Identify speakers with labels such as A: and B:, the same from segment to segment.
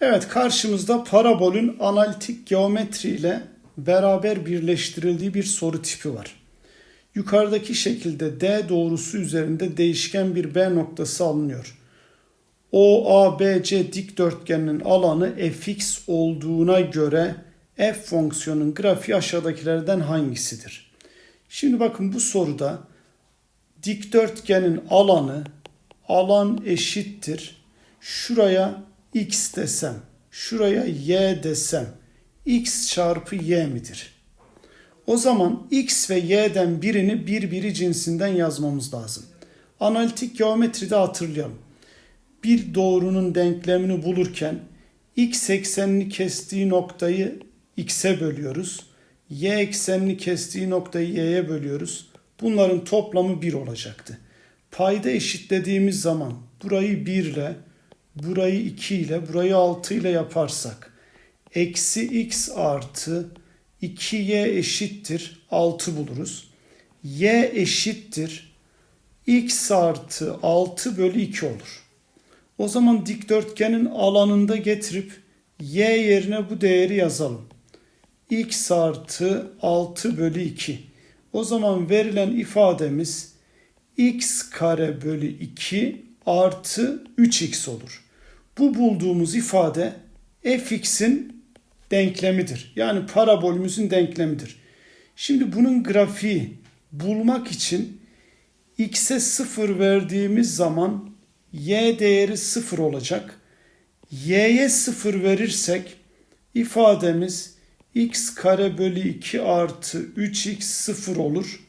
A: Evet karşımızda parabolün analitik geometri ile beraber birleştirildiği bir soru tipi var. Yukarıdaki şekilde D doğrusu üzerinde değişken bir B noktası alınıyor. OABC dikdörtgeninin alanı fx olduğuna göre f fonksiyonun grafiği aşağıdakilerden hangisidir? Şimdi bakın bu soruda dikdörtgenin alanı alan eşittir. Şuraya x desem, şuraya y desem x çarpı y midir? O zaman x ve y'den birini birbiri cinsinden yazmamız lazım. Analitik geometride hatırlayalım. Bir doğrunun denklemini bulurken x eksenini kestiği noktayı x'e bölüyoruz. Y eksenini kestiği noktayı y'ye bölüyoruz. Bunların toplamı 1 olacaktı. Payda eşitlediğimiz zaman burayı 1 ile, burayı 2 ile, burayı 6 ile yaparsak eksi x artı 2y eşittir 6 buluruz. y eşittir x artı 6 bölü 2 olur. O zaman dikdörtgenin alanında getirip y yerine bu değeri yazalım. x artı 6 bölü 2. O zaman verilen ifademiz x kare bölü 2 artı 3x olur. Bu bulduğumuz ifade fx'in denklemidir. Yani parabolümüzün denklemidir. Şimdi bunun grafiği bulmak için x'e 0 verdiğimiz zaman y değeri 0 olacak. y'ye 0 verirsek ifademiz x kare bölü 2 artı 3x 0 olur.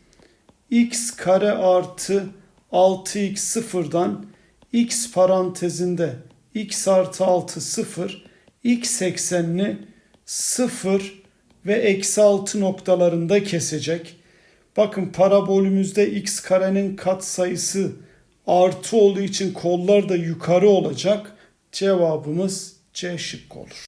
A: x kare artı 6x sıfırdan x parantezinde x artı 6 0 x eksenini 0 ve eksi 6 noktalarında kesecek. Bakın parabolümüzde x karenin katsayısı artı olduğu için kollar da yukarı olacak. Cevabımız C şıkkı olur.